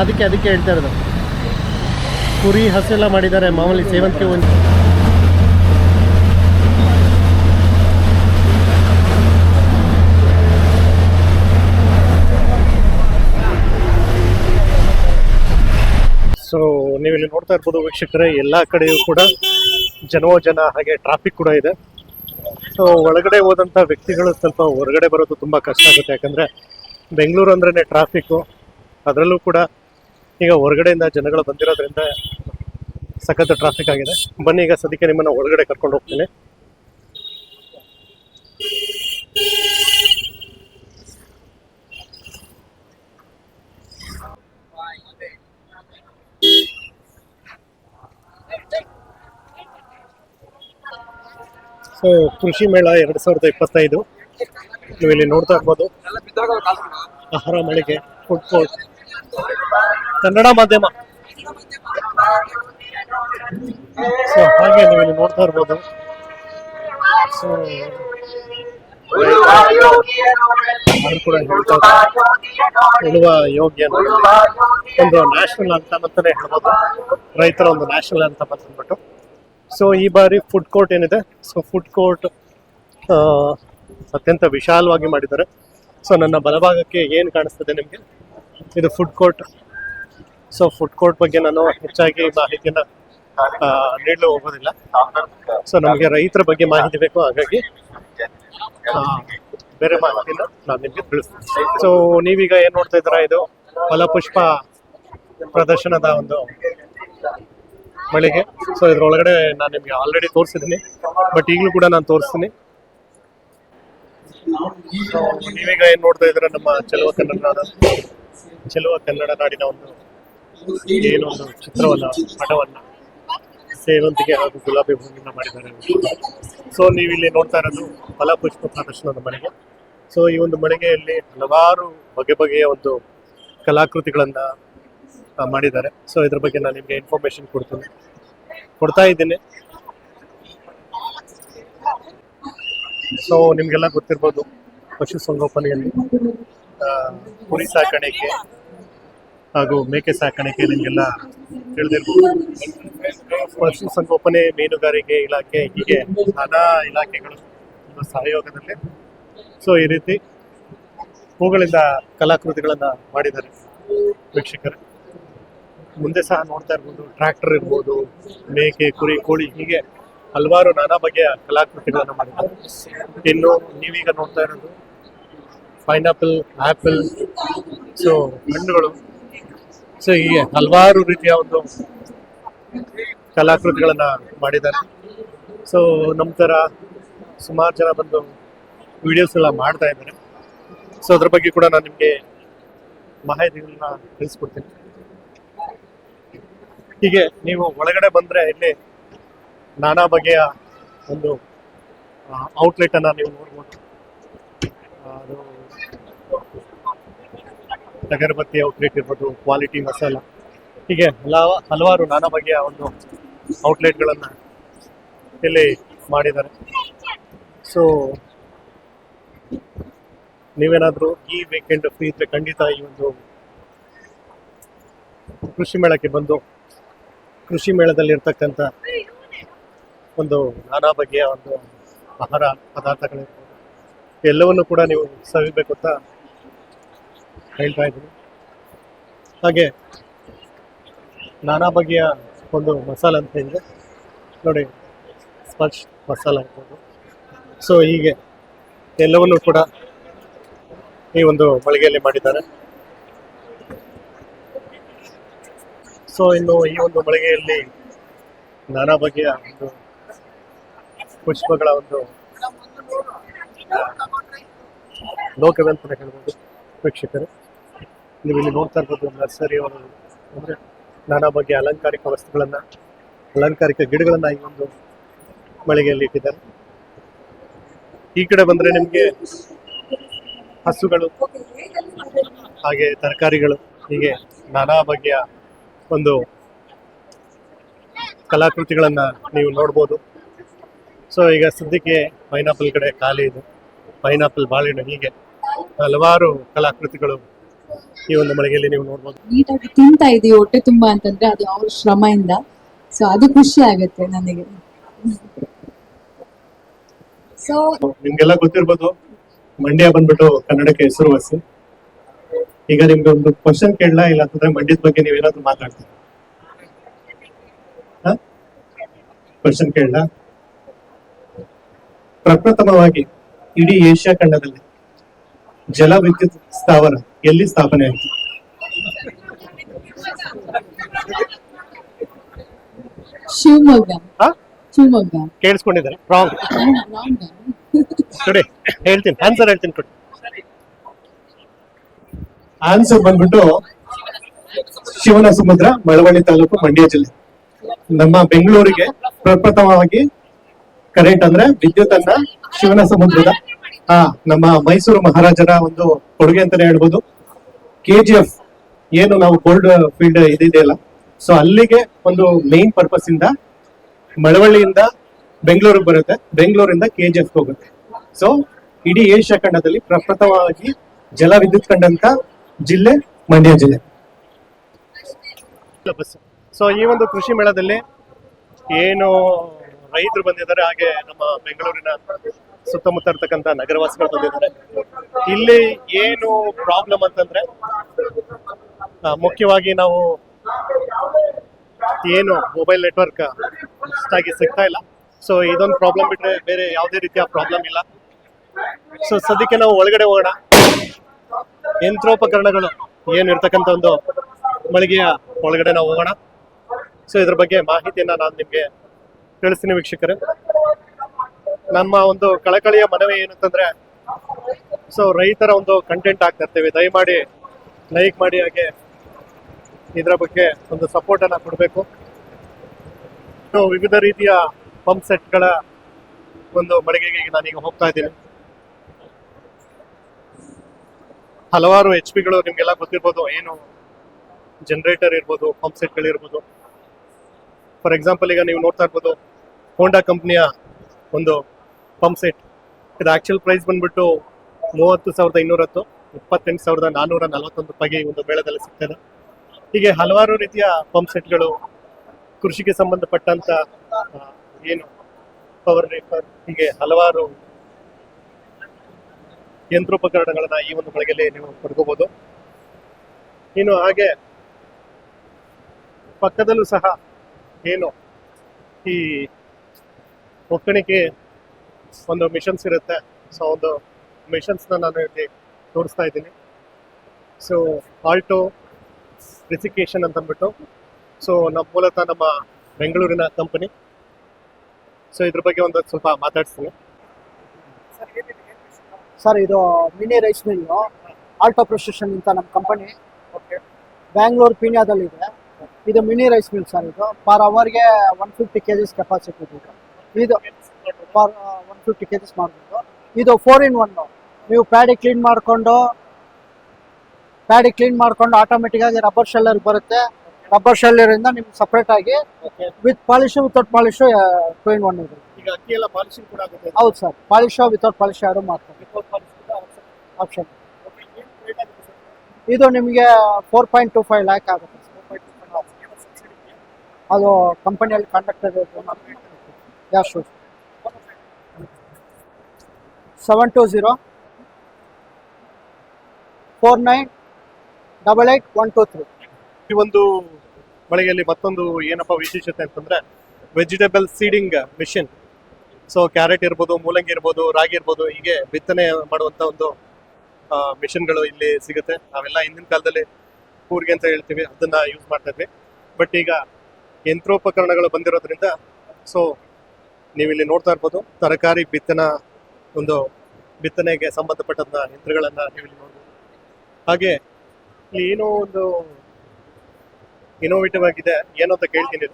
ಅದಕ್ಕೆ ಅದಕ್ಕೆ ಹೇಳ್ತಾ ಇರೋದು. ಕುರಿ ಹಸೆಲ್ಲ ಮಾಡಿದ್ದಾರೆ, ಮಾಮೂಲಿ ಸೇವಂತಿಗೆ ಒಂದು ಸೊ ನೀವು ಇಲ್ಲಿ ನೋಡ್ತಾ ಇರ್ಬೋದು ವೀಕ್ಷಕರೇ, ಎಲ್ಲ ಕಡೆಯೂ ಕೂಡ ಜನವೋ ಜನ ಹಾಗೆ ಟ್ರಾಫಿಕ್ ಕೂಡ ಇದೆ. ಸೊ ಒಳಗಡೆ ಹೋದಂಥ ವ್ಯಕ್ತಿಗಳು ಸ್ವಲ್ಪ ಹೊರಗಡೆ ಬರೋದು ತುಂಬ ಕಷ್ಟ ಆಗುತ್ತೆ. ಯಾಕಂದರೆ ಬೆಂಗಳೂರು ಅಂದ್ರೇ ಟ್ರಾಫಿಕ್ಕು ಅದರಲ್ಲೂ ಕೂಡ ಈಗ ಹೊರಗಡೆಯಿಂದ ಜನಗಳು ಬಂದಿರೋದ್ರಿಂದ ಸಖತ್ ಟ್ರಾಫಿಕ್ ಆಗಿದೆ. ಬನ್ನಿ, ಈಗ ಸದ್ಯಕ್ಕೆ ನಿಮ್ಮನ್ನು ಒಳಗಡೆ ಕರ್ಕೊಂಡು ಹೋಗ್ತೀನಿ. ಸೊ ಕೃಷಿ ಮೇಳ ಎರಡು ಸಾವಿರದ ಇಪ್ಪತ್ತೈದು. ನೀವು ಇಲ್ಲಿ ನೋಡ್ತಾ ಇರ್ಬೋದು. ಆಹಾರ ಮಳಿಗೆ ಫುಡ್ ಕೋರ್ಟ್ ಕನ್ನಡ ಮಾಧ್ಯಮ. ಸೊ ಹಾಗೆ ನೀವು ಇಲ್ಲಿ ನೋಡ್ತಾ ಇರ್ಬೋದು. ಸೊ. ಉಳುವ ಯೋಗ್ಯ ಒಂದು ನ್ಯಾಷನಲ್ ಅಂತ ಅಂತಾನೆ ಹೇಳ್ಬೋದು. ರೈತರ ಒಂದು ನ್ಯಾಷನಲ್ ಅಂತ ಬಂದ್ಬಿಟ್ಟು. ಸೊ ಈ ಬಾರಿ ಫುಡ್ ಕೋರ್ಟ್ ಏನಿದೆ? ಸೊ ಫುಡ್ ಕೋರ್ಟ್ ಅತ್ಯಂತ ವಿಶಾಲವಾಗಿ ಮಾಡಿದ್ದಾರೆ. ಸೊ ನನ್ನ ಬಲಭಾಗಕ್ಕೆ ಏನು ಕಾಣಿಸ್ತದೆ ನಿಮಗೆ? ಇದು food court so food court ಬಗ್ಗೆ ನಾನು ಹೆಚ್ಚಾಗಿ ಮಾಹಿತಿನ ಆ, ನೀಡಲು ಹೋಗೋದಿಲ್ಲ. ಸೊ ನಮಗೆ ರೈತರ ಬಗ್ಗೆ ಮಾಹಿತಿ ಬೇಕು ಹಾಗಾಗಿ ಬೇರೆ ಮಾಹಿತಿನ ನಾನು ನಿಮಗೆ ತಿಳಿಸ್ತೀನಿ. ಸೊ ನೀವೀಗ ಏನು ನೋಡ್ತಾ ಇದ್ದೀರಾ? ಇದು ಫಲಪುಷ್ಪ ಪ್ರದರ್ಶನದ ಒಂದು ಮಳಿಗೆ. ಸೊ ಇದ್ರೊಳಗಡೆ ನಾನು ನಿಮಗೆ ಆಲ್ರೆಡಿ ತೋರಿಸಿದ್ದೀನಿ ಬಟ್ ಈಗಲೂ ಕೂಡ ನಾನು ತೋರಿಸ್ತೀನಿ ನೀವೀಗ ಏನ್ ನೋಡ್ತಾ ಇದ್ದೀರಾ? ನಮ್ಮ ಚೆಲುವ ಕನ್ನಡ ನಾಡ ಚೆಲುವ ಕನ್ನಡ ನಾಡಿನ ಒಂದು ಚಿತ್ರವನ್ನ ಪಟವನ್ನ ಸೇವಂತಿಗೆ ಹಾಗೂ ಗುಲಾಬಿ ಹೂವಿನಿಂದ ಮಾಡಿದ್ದಾರೆ. ಸೊ ನೀವು ಇಲ್ಲಿ ನೋಡ್ತಾ ಇರೋದು ಫಲಪುಷ್ಪ ಪ್ರದರ್ಶನದ ಮಳಿಗೆ. ಸೊ ಈ ಒಂದು ಮಳಿಗೆಯಲ್ಲಿ ಹಲವಾರು ಬಗೆ ಬಗೆಯ ಒಂದು ಕಲಾಕೃತಿಗಳನ್ನ ಮಾಡಿದ್ದಾರೆ. ಸೊ ಇದ್ರ ಬಗ್ಗೆ ನಾನು ನಿಮಗೆ ಇನ್ಫಾರ್ಮೇಶನ್ ಕೊಡ್ತೀನಿ. ಕೊಡ್ತಾ ಇದ್ದೀನಿ. ಸೊ ನಿಮಗೆಲ್ಲ ಗೊತ್ತಿರ್ಬೋದು ಪಶುಸಂಗೋಪನೆಯಲ್ಲಿ ಕುರಿ ಸಾಕಾಣಿಕೆ ಹಾಗೂ ಮೇಕೆ ಸಾಕಾಣಿಕೆ ನಿಮಗೆಲ್ಲ ತಿಳಿದಿರ್ಬೋದು. ಪಶುಸಂಗೋಪನೆ ಮೀನುಗಾರಿಕೆ ಇಲಾಖೆ ಹೀಗೆ ನಾನಾ ಇಲಾಖೆಗಳು ಸಹಯೋಗದಲ್ಲಿ. ಸೊ ಈ ರೀತಿ ಹೂಗಳಿಂದ ಕಲಾಕೃತಿಗಳನ್ನ ಮಾಡಿದ್ದಾರೆ ವೀಕ್ಷಕರು. ಮುಂದೆ ಸಹ ನೋಡ್ತಾ ಇರ್ಬೋದು, ಟ್ರ್ಯಾಕ್ಟರ್ ಇರ್ಬೋದು, ಮೇಕೆ, ಕುರಿ, ಕೋಳಿ ಹೀಗೆ ಹಲವಾರು ನಾನಾ ಬಗೆಯ ಕಲಾಕೃತಿಗಳನ್ನು ಮಾಡಿದ್ದಾರೆ. ಇನ್ನು ನೀವೀಗ ನೋಡ್ತಾ ಇರೋದು ಪೈನಾಪಲ್ ಆಪಲ್ ಸೊ ಹಣ್ಣುಗಳು. ಸೊ ಹೀಗೆ ಹಲವಾರು ರೀತಿಯ ಒಂದು ಕಲಾಕೃತಿಗಳನ್ನ ಮಾಡಿದ್ದಾರೆ. ಸೊ ನಮ್ಮ ಥರ ಸುಮಾರು ಜನ ಬಂದು ವಿಡಿಯೋಸ್ ಎಲ್ಲ ಮಾಡ್ತಾ ಇದ್ದಾರೆ. ಸೊ ಅದ್ರ ಬಗ್ಗೆ ಕೂಡ ನಾನು ನಿಮಗೆ ಮಾಹಿತಿಗಳನ್ನ ತಿಳಿಸ್ಕೊಡ್ತೀನಿ. ಹೀಗೆ ನೀವು ಒಳಗಡೆ ಬಂದ್ರೆ ಇಲ್ಲಿ ನಾನಾ ಬಗೆಯ ಒಂದು ಔಟ್ಲೆಟ್ ಅನ್ನ ನೀವು ನೋಡ್ಬೋದು. ಅದು ಅಗರಬತ್ತಿ ಔಟ್ಲೆಟ್ ಇರ್ಬೋದು ಕ್ವಾಲಿಟಿ ಮಸಾಲ. ಹೀಗೆ ಹಲವ, ಹಲವಾರು ನಾನಾ ಬಗೆಯ ಒಂದು ಔಟ್ಲೆಟ್ಗಳನ್ನು ಇಲ್ಲಿ ಮಾಡಿದ್ದಾರೆ. ಸೊ ನೀವೇನಾದರೂ ಈ ವೀಕೆಂಡ್ ಫ್ರೀ ಇದ್ರೆ ಖಂಡಿತ ಈ ಒಂದು ಕೃಷಿ ಮೇಳಕ್ಕೆ ಬಂದು, ಕೃಷಿ ಮೇಳದಲ್ಲಿರ್ತಕ್ಕಂಥ ಒಂದು ನಾನಾ ಬಗೆಯ ಒಂದು ಆಹಾರ ಪದಾರ್ಥಗಳಿರ್ಬೋದು, ಎಲ್ಲವನ್ನು ಕೂಡ ನೀವು ಸವಿಬೇಕು ಅಂತ ಹೇಳ್ತಾ ಇದ್ದೀನಿ. ಹಾಗೆ ನಾನಾ ಬಗೆಯ ಒಂದು ಮಸಾಲ ಅಂತ ಹೇಳಿದ್ರೆ, ನೋಡಿ, ಸ್ಪರ್ಶ್ ಮಸಾಲ ಇರ್ಬೋದು ಸೊ ಹೀಗೆ ಎಲ್ಲವನ್ನು ಕೂಡ ಈ ಒಂದು ಮಳಿಗೆಯಲ್ಲಿ ಮಾಡಿದ್ದಾರೆ. ಸೊ ಇನ್ನು ಈ ಒಂದು ಮಳಿಗೆಯಲ್ಲಿ ನಾನಾ ಬಗೆಯ ಒಂದು ಪುಷ್ಪಗಳ ಒಂದು ಲೋಕವೇ ಅಂತಲೇ ಹೇಳ್ಬೋದು, ವೀಕ್ಷಕರು. ನೀವು ಇಲ್ಲಿ ನೋಡ್ತಾ ಇರ್ಬೋದು ನರ್ಸರಿ ಅವರು ಅಂದರೆ ನಾನಾ ಬಗೆಯ ಅಲಂಕಾರಿಕ ವಸ್ತುಗಳನ್ನು, ಅಲಂಕಾರಿಕ ಗಿಡಗಳನ್ನು ಈ ಒಂದು ಮಳಿಗೆಯಲ್ಲಿ ಇಟ್ಟಿದ್ದಾರೆ. ಈ ಕಡೆ ಬಂದರೆ ನಿಮಗೆ ಹಸುಗಳು, ಹಾಗೆ ತರಕಾರಿಗಳು, ಹೀಗೆ ನಾನಾ ಬಗೆಯ ಒಂದು ಕಲಾಕೃತಿಗಳನ್ನ ನೀವು ನೋಡ್ಬೋದು. ಸೊ ಈಗ ಸದ್ಯಕ್ಕೆ ಪೈನಾಪಲ್ ಕಡೆ ಖಾಲಿ ಇದೆ. ಪೈನಾಪಲ್ ಬಾಳೆಹಣ್ಣು ಹೀಗೆ ಹಲವಾರು ಕಲಾಕೃತಿಗಳು ಈ ಒಂದು ಮಳಿಗೆಯಲ್ಲಿ ನೀವು ನೋಡಬಹುದು ನೀಟಾಗಿ ತಿಂತಾ ಇದೀವಿ ಹೊಟ್ಟೆ ತುಂಬಾ ಅಂತಂದ್ರೆ ಅದು ಅವ್ರ ಶ್ರಮದಿಂದ ಸೊ ಅದು ಖುಷಿ ಆಗುತ್ತೆ ನನಗೆ. ಸೊ ನಿಮ್ಗೆಲ್ಲ ಗೊತ್ತಿರ್ಬೋದು ಮಂಡ್ಯ ಬಂದ್ಬಿಟ್ಟು ಕನ್ನಡಕ್ಕೆ ಹೆಸರುವಾಸಿ ಈಗ ನಿಮ್ಗೆ ಒಂದು ಕ್ವಶನ್ ಕೇಳಲ್ಲ ಇಲ್ಲ ಅಂತಂದ್ರೆ ಮಂಡ್ಯದ ಬಗ್ಗೆ ನೀವೇನಾದ್ರೂ ಮಾತಾಡ್ತೀರಾ? ಕ್ವಶನ್ ಕೇಳಲ್ಲ ಪ್ರಪ್ರಥಮವಾಗಿ ಇಡೀ ಏಷ್ಯಾ ಖಂಡದಲ್ಲಿ ಜಲ ವಿದ್ಯುತ್ ಸ್ಥಾವರ ಎಲ್ಲಿ ಸ್ಥಾಪನೆ ಆಯಿತು? ಶಿವಮೊಗ್ಗ. ಹಾ? ಶಿವಮೊಗ್ಗ. ಕೇಳಿಸ್ಕೊಂಡಿದ್ದಾರೆ. ರಾಂಗ್ ಕೊಡಿ ಹೇಳ್ತೀನಿ ಆನ್ಸರ್ ಹೇಳ್ತೀನಿ ಕೊಡಿ. ಆನ್ಸರ್ ಬಂದ್ಬಿಟ್ಟು ಶಿವನ ಸಮುದ್ರ ಮಳವಳ್ಳಿ ತಾಲೂಕು ಮಂಡ್ಯ ಜಿಲ್ಲೆ. ನಮ್ಮ ಬೆಂಗಳೂರಿಗೆ ಪ್ರಪ್ರಥಮವಾಗಿ ಕರೆಂಟ್ ಅಂದ್ರೆ ವಿದ್ಯುತ್ ಅನ್ನ ಶಿವನ ಸಮುದ್ರದ ಆ ನಮ್ಮ ಮೈಸೂರು ಮಹಾರಾಜರ ಒಂದು ಕೊಡುಗೆ ಅಂತಾನೆ ಹೇಳ್ಬೋದು. ಕೆ ಜಿ ಎಫ್ ಏನು ನಾವು ಗೋಲ್ಡ್ ಫೀಲ್ಡ್ ಇದೆಯಲ್ಲ ಸೊ ಅಲ್ಲಿಗೆ ಒಂದು ಮೇನ್ ಪರ್ಪಸ್ ಇಂದ ಮಳವಳ್ಳಿಯಿಂದ ಬೆಂಗಳೂರಿಗೆ ಬರುತ್ತೆ, ಬೆಂಗಳೂರಿಂದ ಕೆ ಜಿ ಎಫ್ ಹೋಗುತ್ತೆ. ಸೊ ಇಡೀ ಏಷ್ಯಾ ಖಂಡದಲ್ಲಿ ಪ್ರಪ್ರಥಮವಾಗಿ ಜಲ ವಿದ್ಯುತ್ ಕಂಡಂತ ಜಿಲ್ಲೆ ಮಂಡ್ಯ ಜಿಲ್ಲೆ. ಸೊ ಈ ಒಂದು ಕೃಷಿ ಮೇಳದಲ್ಲಿ ಏನು ರೈತರು ಬಂದಿದ್ದಾರೆ, ಹಾಗೆ ನಮ್ಮ ಬೆಂಗಳೂರಿನ ಸುತ್ತಮುತ್ತ ಇರ್ತಕ್ಕಂಥ ನಗರವಾಸಿಗಳು ಬಂದಿದ್ದಾರೆ. ಇಲ್ಲಿ ಏನು ಪ್ರಾಬ್ಲಮ್ ಅಂತಂದ್ರೆ ಮುಖ್ಯವಾಗಿ ನಾವು ಏನು ಮೊಬೈಲ್ ನೆಟ್ವರ್ಕ್ ಅಷ್ಟಾಗಿ ಸಿಗ್ತಾ ಇಲ್ಲ. ಸೊ ಇದೊಂದು ಪ್ರಾಬ್ಲಮ್ ಬಿಟ್ಟರೆ ಬೇರೆ ಯಾವುದೇ ರೀತಿಯ ಪ್ರಾಬ್ಲಮ್ ಇಲ್ಲ. ಸೊ ಸದ್ಯಕ್ಕೆ ನಾವು ಒಳಗಡೆ ಹೋಗೋಣ. ಯಂತ್ರೋಪಕರಣಗಳು ಏನಿರ್ತಕ್ಕಂಥ ಒಂದು ಮಳಿಗೆಯ ಒಳಗಡೆ ನಾವು ಹೋಗೋಣ. ಸೊ ಇದ್ರ ಬಗ್ಗೆ ಮಾಹಿತಿಯನ್ನ ನಾನು ನಿಮಗೆ ತಿಳಿಸ್ತೀನಿ ವೀಕ್ಷಕರೇ. ನಮ್ಮ ಒಂದು ಕಳಕಳಿಯ ಮನವಿ ಏನಂತಂದ್ರೆ ಸೊ ರೈತರ ಒಂದು ಕಂಟೆಂಟ್ ಆಗ್ತಾ ಇರ್ತೇವೆ ದಯಮಾಡಿ ಲೈಕ್ ಮಾಡಿ ಹಾಗೆ ಇದರ ಬಗ್ಗೆ ಒಂದು ಸಪೋರ್ಟ್ ಅನ್ನ ಕೊಡಬೇಕು. ಸೊ ವಿವಿಧ ರೀತಿಯ ಪಂಪ್ ಸೆಟ್ಗಳ ಒಂದು ಮಳಿಗೆಗೆ ನಾನೀಗ ಹೋಗ್ತಾ ಇದ್ದೀನಿ. ಹಲವಾರು ಎಚ್ ಪಿಗಳು ನಿಮಗೆಲ್ಲ ಗೊತ್ತಿರ್ಬೋದು. ಏನು ಜನರೇಟರ್ ಇರ್ಬೋದು ಪಂಪ್ ಸೆಟ್ಗಳಿರ್ಬೋದು ಫಾರ್ ಎಕ್ಸಾಂಪಲ್ ಈಗ ನೀವು ನೋಡ್ತಾ ಇರ್ಬೋದು ಹೋಂಡಾ ಕಂಪ್ನಿಯ ಒಂದು ಪಂಪ್ ಸೆಟ್ ಇದು ಆಕ್ಚುಲ್ ಪ್ರೈಸ್ ಬಂದ್ಬಿಟ್ಟು ಮೂವತ್ತು ಸಾವಿರದ ಇನ್ನೂರ ಹತ್ತು ಇಪ್ಪತ್ತೆಂಟು ಸಾವಿರದ ನಾನ್ನೂರ ನಲವತ್ತೊಂದು ರೂಪಾಯಿಗೆ ಈ ಒಂದು ಮೇಳದಲ್ಲಿ ಸಿಗ್ತದೆ. ಹೀಗೆ ಹಲವಾರು ರೀತಿಯ ಪಂಪ್ ಸೆಟ್ಗಳು ಕೃಷಿಗೆ ಸಂಬಂಧಪಟ್ಟಂತ ಏನು ಪವರ್ ರೇಪರ್, ಹೀಗೆ ಹಲವಾರು ಯಂತ್ರೋಪಕರಣಗಳನ್ನ ಈ ಒಂದು ಮಳಿಗೆಯಲ್ಲಿ ನೀವು ಪಡ್ಕೋಬಹುದು ಇನ್ನು ಹಾಗೆ ಪಕ್ಕದಲ್ಲೂ ಸಹ ಏನು ಈ ಒಕ್ಕಣಿಕೆ ಒಂದು ಮಿಷನ್ಸ್ ಇರುತ್ತೆ. ಸೊ, ಒಂದು ಮಿಷನ್ಸ್ನ ನಾನು ಇಲ್ಲಿ ತೋರಿಸ್ತಾ ಇದ್ದೀನಿ. ಸೊ ಆಲ್ಟೋ ರಿಸಿಕೇಶನ್ ಅಂತ ಅಂದ್ಬಿಟ್ಟು ಸೊ ನಮ್ಮ ಮೂಲತಃ ನಮ್ಮ ಬೆಂಗಳೂರಿನ ಕಂಪನಿ ಸೊ ಇದ್ರ ಬಗ್ಗೆ ಒಂದು ಸ್ವಲ್ಪ ಮಾತಾಡ್ತೀನಿ ಸರ್ ಇದು mini rice mill Alto procession ಅಂತ ನಮ್ಮ ಕಂಪನಿ ಬ್ಯಾಂಗ್ಳೂರು ಪೀಣ್ಯದಲ್ಲಿದೆ ಇದು. ಮಿನಿ ರೈಸ್ ಮಿಲ್ ಸರ್ ಇದು. ಪರ್ ಅವರ್ಗೆ one fifty K Gs capacity ಇದು. ಇದು per one fifty K Gs ಮಾಡ್ಬೋದು. ಇದು ಫೋರ್ ಇನ್ ಒನ್ ನೀವು ಪ್ಯಾಡಿ ಕ್ಲೀನ್ ಮಾಡಿಕೊಂಡು ಪ್ಯಾಡಿ ಕ್ಲೀನ್ ಮಾಡ್ಕೊಂಡು ಆಟೋಮೆಟಿಕ್ ಆಗಿ ರಬ್ಬರ್ ಶೆಲ್ಲರ್ ಬರುತ್ತೆ. ರಬ್ಬರ್ ಶೆಲ್ಲರಿಂದ ನಿಮ್ಗೆ ಸಪ್ರೇಟ್ ಆಗಿ with polish without polish two in one ಇದೆ ಈಗ ಅಕ್ಕಿ ಎಲ್ಲ ಪಾಲಿಶಿಂಗ್ ಕೂಡ ಆಗುತ್ತೆ. ಹೌದು ಸರ್ ಪಾಲಿಶು ವಿತೌಟ್ ಪಾಲಿಶ್ ಯಾರು ಮಾಡ್ತಾರೆ ಆಪ್ಷನ್ ಇದು. ನಿಮಗೆ four point two five lakh ಆಗುತ್ತೆ ಅದು ಕಂಪನಿಯಲ್ಲಿ conductor ya sure seven two zero four nine double eight one two three. ಈ ಒಂದು ಮಳಿಗೆಯಲ್ಲಿ ಮತ್ತೊಂದು ಏನಪ್ಪ ವಿಶೇಷತೆ ಅಂತಂದ್ರೆ vegetable seeding machine so carrot ಇರ್ಬೋದು, ಮೂಲಂಗಿ ಇರ್ಬೋದು, ರಾಗಿ ಇರ್ಬೋದು, ಹೀಗೆ ಬಿತ್ತನೆ ಮಾಡುವಂತ ಒಂದು ಮಿಷಿನ್ಗಳು ಇಲ್ಲಿ ಸಿಗುತ್ತೆ. ನಾವೆಲ್ಲ ಹಿಂದಿನ ಕಾಲದಲ್ಲಿ ಕೂರ್ಗೆ ಅಂತ ಹೇಳ್ತೀವಿ, ಅದನ್ನ ಯೂಸ್ ಮಾಡ್ತಾ ಇದ್ವಿ. ಬಟ್ ಈಗ ಯಂತ್ರೋಪಕರಣಗಳು ಬಂದಿರೋದ್ರಿಂದ ಸೊ ನೀವು ಇಲ್ಲಿ ನೋಡ್ತಾ ಇರ್ಬೋದು, ತರಕಾರಿ ಬಿತ್ತನ ಒಂದು ಬಿತ್ತನೆಗೆ ಸಂಬಂಧಪಟ್ಟಂತ ಯಂತ್ರಗಳನ್ನ ನೀವು ಇಲ್ಲಿ ನೋಡ್ಬೋದು. ಹಾಗೆ ಏನೋ ಒಂದು ಇನೋವೇಟಿವ್ ಆಗಿದೆ ಏನು ಅಂತ ಕೇಳ್ತೀನಿ.